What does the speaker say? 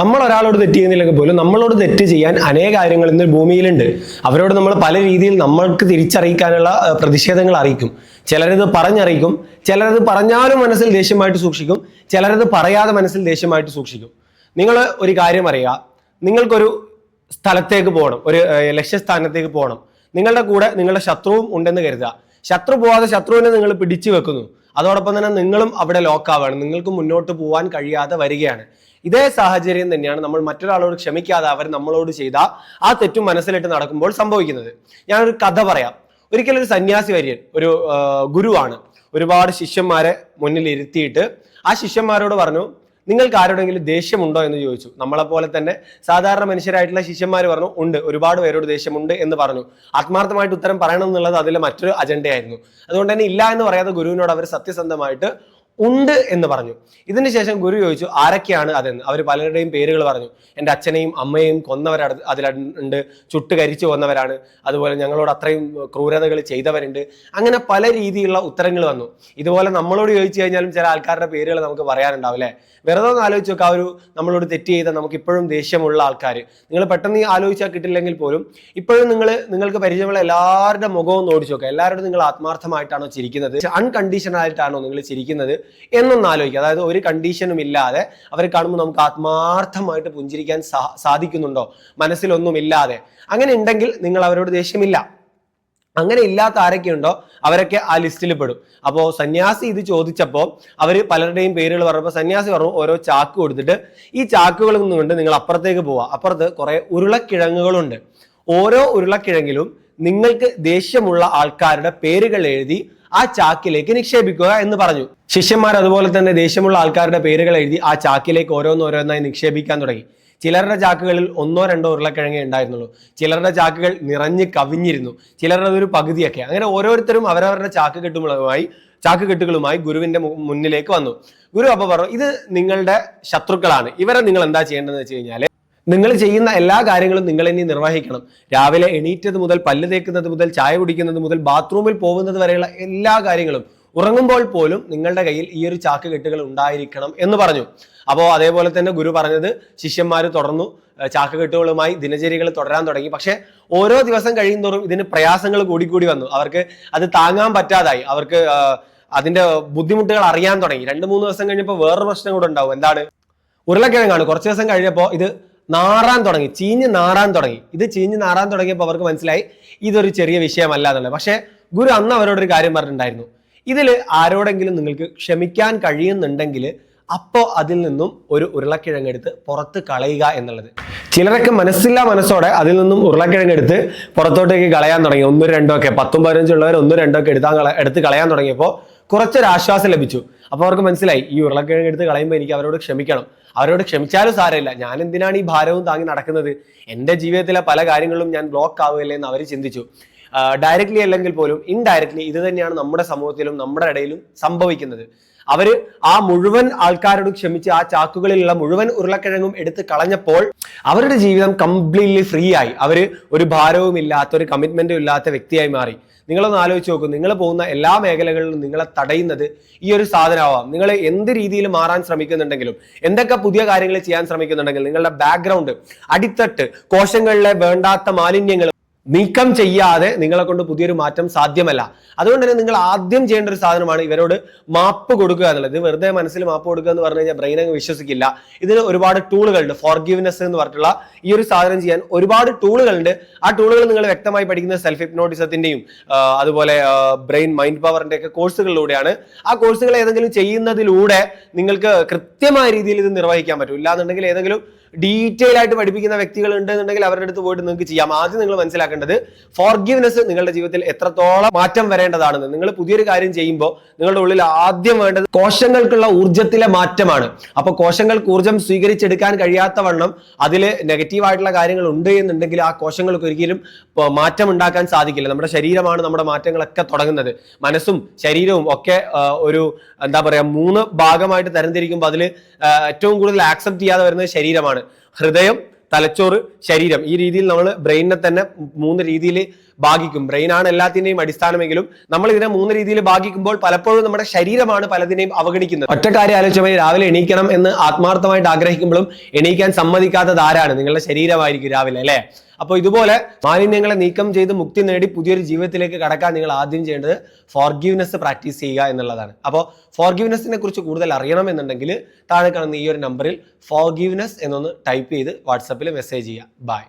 നമ്മൾ ഒരാളോട് തെറ്റ് ചെയ്യുന്നില്ലെങ്കിൽ പോലും നമ്മളോട് തെറ്റ് ചെയ്യാൻ അനേക കാര്യങ്ങൾ ഇന്ന് ഭൂമിയിലുണ്ട്. അവരോട് നമ്മൾ പല രീതിയിൽ നമ്മൾക്ക് തിരിച്ചറിയിക്കാനുള്ള പ്രതിഷേധങ്ങൾ അറിയിക്കും. ചിലരത് പറഞ്ഞറിയിക്കും. ചിലരത് പറഞ്ഞാലും മനസ്സിൽ ദേഷ്യമായിട്ട് സൂക്ഷിക്കും. ചിലരത് പറയാതെ മനസ്സിൽ ദേഷ്യമായിട്ട് സൂക്ഷിക്കും. നിങ്ങൾ ഒരു കാര്യം അറിയുക. നിങ്ങൾക്കൊരു സ്ഥലത്തേക്ക് പോകണം. ഒരു ലക്ഷ്യസ്ഥാനത്തേക്ക് പോകണം. നിങ്ങളുടെ കൂടെ നിങ്ങളുടെ ശത്രുവും ഉണ്ടെന്ന് കരുതുക. ശത്രു പോവാതെ ശത്രുവിനെ നിങ്ങൾ പിടിച്ചു വെക്കുന്നു. അതോടൊപ്പം തന്നെ നിങ്ങളും അവിടെ ലോക്കാവാണ് നിങ്ങൾക്ക് മുന്നോട്ട് പോകാൻ കഴിയാതെ വരികയാണ്. ഇതേ സാഹചര്യം തന്നെയാണ് നമ്മൾ മറ്റൊരാളോട് ക്ഷമിക്കാതെ അവർ നമ്മളോട് ചെയ്ത ആ തെറ്റും മനസ്സിലിട്ട് നടക്കുമ്പോൾ സംഭവിക്കുന്നത്. ഞാനൊരു കഥ പറയാം. ഒരിക്കലും ഒരു സന്യാസി വര്യൻ ഒരു ഗുരുവാണ്. ഒരുപാട് ശിഷ്യന്മാരെ മുന്നിൽ ഇരുത്തിയിട്ട് ആ ശിഷ്യന്മാരോട് പറഞ്ഞു നിങ്ങൾക്ക് ആരോടെങ്കിലും ദേഷ്യമുണ്ടോ? എന്ന് ചോദിച്ചു. നമ്മളെ പോലെ തന്നെ സാധാരണ മനുഷ്യരായിട്ടുള്ള ശിഷ്യന്മാർ പറഞ്ഞു ഉണ്ട് ഒരുപാട് പേരോട് ദേഷ്യമുണ്ട് എന്ന് പറഞ്ഞു. ആത്മാർത്ഥമായിട്ട് ഉത്തരം പറയണം എന്നുള്ളത് അതിലെ മറ്റൊരു അജണ്ടയായിരുന്നു. അതുകൊണ്ട് തന്നെ ഇല്ല എന്ന് പറയാതെ ഗുരുവിനോട് അവർ സത്യസന്ധമായിട്ട് ഉണ്ട് എന്ന് പറഞ്ഞു. ഇതിന് ശേഷം ഗുരു ചോദിച്ചു ആരൊക്കെയാണ് അതെന്ന്? അവർ പലരുടെയും പേരുകൾ പറഞ്ഞു. എന്റെ അച്ഛനെയും അമ്മയെയും കൊന്നവരാണ് അതിലുണ്ട് ചുട്ട് കരിച്ചു കൊന്നവരാണ്. അതുപോലെ ഞങ്ങളോട് അത്രയും ക്രൂരതകൾ ചെയ്തവരുണ്ട്. അങ്ങനെ പല രീതിയിലുള്ള ഉത്തരങ്ങൾ വന്നു. ഇതുപോലെ നമ്മളോട് ചോദിച്ചു കഴിഞ്ഞാലും ചില ആൾക്കാരുടെ പേരുകൾ നമുക്ക് പറയാനുണ്ടാവും അല്ലേ? വെറുതെ ഒന്ന് ആലോചിച്ച് നോക്കുക ആ ഒരു നമ്മളോട് തെറ്റ് ചെയ്ത നമുക്ക് ഇപ്പോഴും ദേഷ്യമുള്ള ആൾക്കാർ. നിങ്ങൾ പെട്ടെന്ന് ആലോചിച്ചാൽ കിട്ടില്ലെങ്കിൽ പോലും ഇപ്പോഴും നിങ്ങൾ നിങ്ങൾക്ക് പരിചയമുള്ള എല്ലാവരുടെ മുഖവും ഓടിച്ചു നോക്കുക എല്ലാവരോടും നിങ്ങൾ ആത്മാർത്ഥമായിട്ടാണോ ചിരിക്കുന്നത്? അൺകണ്ടീഷണൽ ആയിട്ടാണോ നിങ്ങൾ ചിരിക്കുന്നത്? എന്നൊന്ന് ആലോചിക്കുക. അതായത് ഒരു കണ്ടീഷനും ഇല്ലാതെ അവരെ കാണുമ്പോൾ നമുക്ക് ആത്മാർത്ഥമായിട്ട് പുഞ്ചിരിക്കാൻ സാധിക്കുന്നുണ്ടോ? മനസ്സിലൊന്നുമില്ലാതെ. അങ്ങനെ ഉണ്ടെങ്കിൽ നിങ്ങൾ അവരോട് ദേഷ്യമില്ല. അങ്ങനെ ഇല്ലാത്ത ആരൊക്കെയുണ്ടോ അവരൊക്കെ ആ ലിസ്റ്റിൽ പെടും. അപ്പോൾ സന്യാസി ഇത് ചോദിച്ചപ്പോൾ അവർ പലരുടെയും പേരുകൾ പറഞ്ഞപ്പോൾ സന്യാസി പറഞ്ഞു ഓരോ ചാക്ക് കൊടുത്തിട്ട് ഈ ചാക്കുകളിൽ നിന്നുകൊണ്ട് നിങ്ങൾ അപ്പുറത്തേക്ക് പോവുക. അപ്പുറത്ത് കുറേ ഉരുളക്കിഴങ്ങുകളുണ്ട്. ഓരോ ഉരുളക്കിഴങ്ങിലും നിങ്ങൾക്ക് ദേഷ്യമുള്ള ആൾക്കാരുടെ പേരുകൾ എഴുതി ആ ചാക്കിലേക്ക് നിക്ഷേപിക്കുക എന്ന് പറഞ്ഞു. ശിഷ്യന്മാർ അതുപോലെ തന്നെ ദേഷ്യമുള്ള ആൾക്കാരുടെ പേരുകൾ എഴുതി ആ ചാക്കിലേക്ക് ഓരോന്നോരോന്നായി നിക്ഷേപിക്കാൻ തുടങ്ങി. ചിലരുടെ ചാക്കുകളിൽ ഒന്നോ രണ്ടോ ഉരുളക്കിഴങ്ങേ ഉണ്ടായിരുന്നുള്ളൂ. ചിലരുടെ ചാക്കുകൾ നിറഞ്ഞ് കവിഞ്ഞിരുന്നു. ചിലരുടെ ഒരു പകുതിയൊക്കെ. അങ്ങനെ ഓരോരുത്തരും അവരവരുടെ ചാക്ക് കെട്ടുകളുമായി ചാക്ക് കെട്ടുകളുമായി ഗുരുവിന്റെ മുന്നിലേക്ക് വന്നു. ഗുരു അപ്പൊ പറഞ്ഞു ഇത് നിങ്ങളുടെ ശത്രുക്കളാണ്. ഇവരെ നിങ്ങൾ എന്താ ചെയ്യേണ്ടതെന്ന് വെച്ച് കഴിഞ്ഞാൽ നിങ്ങൾ ചെയ്യുന്ന എല്ലാ കാര്യങ്ങളും നിങ്ങൾ ഇനി നിർവഹിക്കണം. രാവിലെ എണീറ്റത് മുതൽ പല്ല് തേക്കുന്നത് മുതൽ ചായ കുടിക്കുന്നത് മുതൽ ബാത്റൂമിൽ പോകുന്നത് വരെയുള്ള എല്ലാ കാര്യങ്ങളും ഉറങ്ങുമ്പോൾ പോലും നിങ്ങളുടെ കയ്യിൽ ഈ ഒരു ചാക്ക് കെട്ടുകൾ ഉണ്ടായിരിക്കണം എന്ന് പറഞ്ഞു. അപ്പോൾ അതേപോലെ തന്നെ ഗുരു പറഞ്ഞത് ശിഷ്യന്മാർ തുടർന്നു. ചാക്ക് കെട്ടുകളുമായി ദിനചര്യകൾ തുടരാൻ തുടങ്ങി. പക്ഷേ ഓരോ ദിവസം കഴിയുന്തോറും ഇതിന് പ്രയാസങ്ങൾ കൂടിക്കൂടി വന്നു. അവർക്ക് അത് താങ്ങാൻ പറ്റാതായി. അവർക്ക് അതിന്റെ ബുദ്ധിമുട്ടുകൾ അറിയാൻ തുടങ്ങി. രണ്ട് മൂന്ന് ദിവസം കഴിഞ്ഞപ്പോൾ വേറൊരു പ്രശ്നം കൂടെ ഉണ്ടാവും. എന്താണ്? ഉരുളക്കിഴങ്ങാണ്. കുറച്ച് ദിവസം കഴിഞ്ഞപ്പോൾ ഇത് നാറാൻ തുടങ്ങി ചീഞ്ഞ് നാറാൻ തുടങ്ങി. ഇത് ചീഞ്ഞ് നാറാൻ തുടങ്ങിയപ്പോൾ അവർക്ക് മനസ്സിലായി ഇതൊരു ചെറിയ വിഷയമല്ല എന്നുള്ളത് പക്ഷേ ഗുരു അന്ന് അവരോടൊരു കാര്യം പറഞ്ഞിട്ടുണ്ടായിരുന്നു. ഇതിൽ ആരോടെങ്കിലും നിങ്ങൾക്ക് ക്ഷമിക്കാൻ കഴിയുന്നുണ്ടെങ്കിൽ അപ്പോൾ അതിൽ നിന്നും ഒരു ഉരുളക്കിഴങ്ങെടുത്ത് പുറത്ത് കളയുക എന്നുള്ളത്. ചിലരൊക്കെ മനസ്സില്ലാ മനസ്സോടെ അതിൽ നിന്നും ഉരുളക്കിഴങ്ങെടുത്ത് പുറത്തോട്ടേക്ക് കളയാൻ തുടങ്ങി. ഒന്നും രണ്ടോ ഒക്കെ പത്തും പതിനഞ്ചുള്ളവർ ഒന്നും രണ്ടോ ഒക്കെ എടുത്താൽ എടുത്ത് കളയാൻ തുടങ്ങിയപ്പോൾ കുറച്ചൊരു ആശ്വാസം ലഭിച്ചു. അപ്പോൾ അവർക്ക് മനസ്സിലായി ഈ ഉരുളക്കിഴങ്ങ് എടുത്ത് കളയുമ്പോൾ എനിക്ക് അവരോട് ക്ഷമിക്കണം. അവരോട് ക്ഷമിച്ചാലും സാരമില്ല. ഞാൻ എന്തിനാണ് ഈ ഭാരവും താങ്ങി നടക്കുന്നത്? എന്റെ ജീവിതത്തിലെ പല കാര്യങ്ങളും ഞാൻ ബ്ലോക്ക് ആവുകയല്ലേ എന്ന് അവർ ചിന്തിച്ചു. ഡയറക്റ്റ്ലി അല്ലെങ്കിൽ പോലും ഇൻഡയറക്ട്ലി ഇത് തന്നെയാണ് നമ്മുടെ സമൂഹത്തിലും നമ്മുടെ ഇടയിലും സംഭവിക്കുന്നത്. അവർ ആ മുഴുവൻ ആൾക്കാരോട് ക്ഷമിച്ച് ആ ചാക്കുകളിലുള്ള മുഴുവൻ ഉരുളക്കിഴങ്ങും എടുത്ത് കളഞ്ഞപ്പോൾ അവരുടെ ജീവിതം കംപ്ലീറ്റ്ലി ഫ്രീ ആയി. അവർ ഒരു ഭാരവും ഇല്ലാത്ത ഒരു കമ്മിറ്റ്മെന്റും ഇല്ലാത്ത വ്യക്തിയായി മാറി. നിങ്ങളൊന്ന് ആലോചിച്ച് നോക്കൂ. നിങ്ങൾ പോകുന്ന എല്ലാ മേഖലകളിലും നിങ്ങളെ തടയുന്നത് ഈ ഒരു സാധനമാവാം. നിങ്ങൾ എന്ത് രീതിയിൽ മാറാൻ ശ്രമിക്കുന്നുണ്ടെങ്കിലും എന്തൊക്കെ പുതിയ കാര്യങ്ങൾ ചെയ്യാൻ ശ്രമിക്കുന്നുണ്ടെങ്കിലും നിങ്ങളുടെ ബാക്ക്ഗ്രൗണ്ട് അടിത്തട്ട് കോശങ്ങളിലെ വേണ്ടാത്ത മാലിന്യങ്ങൾ നീക്കം ചെയ്യാതെ നിങ്ങളെ കൊണ്ട് പുതിയൊരു മാറ്റം സാധ്യമല്ല. അതുകൊണ്ട് തന്നെ നിങ്ങൾ ആദ്യം ചെയ്യേണ്ട ഒരു സാധനമാണ് ഇവരോട് മാപ്പ് കൊടുക്കുക എന്നുള്ളത്. ഇത് വെറുതെ മനസ്സിൽ മാപ്പ് കൊടുക്കുക എന്ന് പറഞ്ഞു കഴിഞ്ഞാൽ ബ്രെയിൻ അങ്ങ് വിശ്വസിക്കില്ല. ഇതിന് ഒരുപാട് ടൂളുകളുണ്ട്. ഫോർഗീവ്നെസ് എന്ന് പറഞ്ഞിട്ടുള്ള ഈ ഒരു സാധനം ചെയ്യാൻ ഒരുപാട് ടൂളുകളുണ്ട്. ആ ടൂളുകൾ നിങ്ങൾ വ്യക്തമായി പഠിക്കുന്ന സെൽഫ് ഹിപ്നോട്ടിസത്തിന്റെയും അതുപോലെ ബ്രെയിൻ മൈൻഡ് പവറിന്റെ ഒക്കെ കോഴ്സുകളിലൂടെയാണ്. ആ കോഴ്സുകൾ ഏതെങ്കിലും ചെയ്യുന്നതിലൂടെ നിങ്ങൾക്ക് കൃത്യമായ രീതിയിൽ ഇത് നിർവഹിക്കാൻ പറ്റും. ഇല്ലാന്നുണ്ടെങ്കിൽ ഏതെങ്കിലും ഡീറ്റെയിൽ ആയിട്ട് പഠിപ്പിക്കുന്ന വ്യക്തികൾ ഉണ്ടെന്നുണ്ടെങ്കിൽ അവരുടെ അടുത്ത് പോയിട്ട് നിങ്ങൾക്ക് ചെയ്യാം. ആദ്യം നിങ്ങൾ മനസ്സിലാക്കേണ്ടത് ഫോർഗീവ്നെസ് നിങ്ങളുടെ ജീവിതത്തിൽ എത്രത്തോളം മാറ്റം വരേണ്ടതാണെന്ന്. നിങ്ങൾ പുതിയൊരു കാര്യം ചെയ്യുമ്പോൾ നിങ്ങളുടെ ഉള്ളിൽ ആദ്യം വേണ്ടത് കോശങ്ങൾക്കുള്ള ഊർജത്തിലെ മാറ്റമാണ്. അപ്പോൾ കോശങ്ങൾക്ക് ഊർജം സ്വീകരിച്ചെടുക്കാൻ കഴിയാത്ത വണ്ണം അതിൽ നെഗറ്റീവ് ആയിട്ടുള്ള കാര്യങ്ങൾ ഉണ്ട് എന്നുണ്ടെങ്കിൽ ആ കോശങ്ങൾക്ക് ഒരിക്കലും മാറ്റം ഉണ്ടാക്കാൻ സാധിക്കില്ല. നമ്മുടെ ശരീരമാണ് നമ്മുടെ മാറ്റങ്ങളൊക്കെ തുടങ്ങുന്നത്. മനസ്സും ശരീരവും ഒക്കെ ഒരു എന്താ പറയാ മൂന്ന് ഭാഗമായിട്ട് തരംതിരിക്കുമ്പോൾ അതിൽ ഏറ്റവും കൂടുതൽ ആക്സെപ്റ്റ് ചെയ്യാതെ വരുന്നത് ശരീരമാണ്. ഹൃദയം തലച്ചോറ് ശരീരം. ഈ രീതിയിൽ നമ്മൾ ബ്രെയിനിനെ തന്നെ മൂന്ന് രീതിയിൽ ഭാഗിക്കും. ബ്രെയിനാണ് എല്ലാത്തിന്റെയും അടിസ്ഥാനമെങ്കിലും നമ്മൾ ഇതിനെ മൂന്ന് രീതിയിൽ ഭാഗിക്കുമ്പോൾ പലപ്പോഴും നമ്മുടെ ശരീരമാണ് പലതിനെയും അവഗണിക്കുന്നത്. ഒറ്റ കാര്യം മതി രാവിലെ എണീക്കണം എന്ന് ആത്മാർത്ഥമായിട്ട് ആഗ്രഹിക്കുമ്പോഴും എണീക്കാൻ സമ്മതിക്കാത്തത് ആരാണ്? നിങ്ങളുടെ ശരീരമായിരിക്കും രാവിലെ അല്ലെ? അപ്പോൾ ഇതുപോലെ മാലിന്യങ്ങളെ നീക്കം ചെയ്ത് മുക്തി നേടി പുതിയൊരു ജീവിതത്തിലേക്ക് കടക്കാൻ നിങ്ങൾ ആദ്യം ചെയ്യേണ്ടത് ഫോർഗീവ്നെസ് പ്രാക്ടീസ് ചെയ്യുക എന്നുള്ളതാണ്. അപ്പോൾ ഫോർഗീവ്നെസ്സിനെ കുറിച്ച് കൂടുതൽ അറിയണമെന്നുണ്ടെങ്കിൽ താഴെ കാണുന്ന ഈ ഒരു നമ്പറിൽ ഫോർഗീവ്നെസ് എന്നൊന്ന് ടൈപ്പ് ചെയ്ത് വാട്സപ്പിൽ മെസ്സേജ് ചെയ്യുക. ബൈ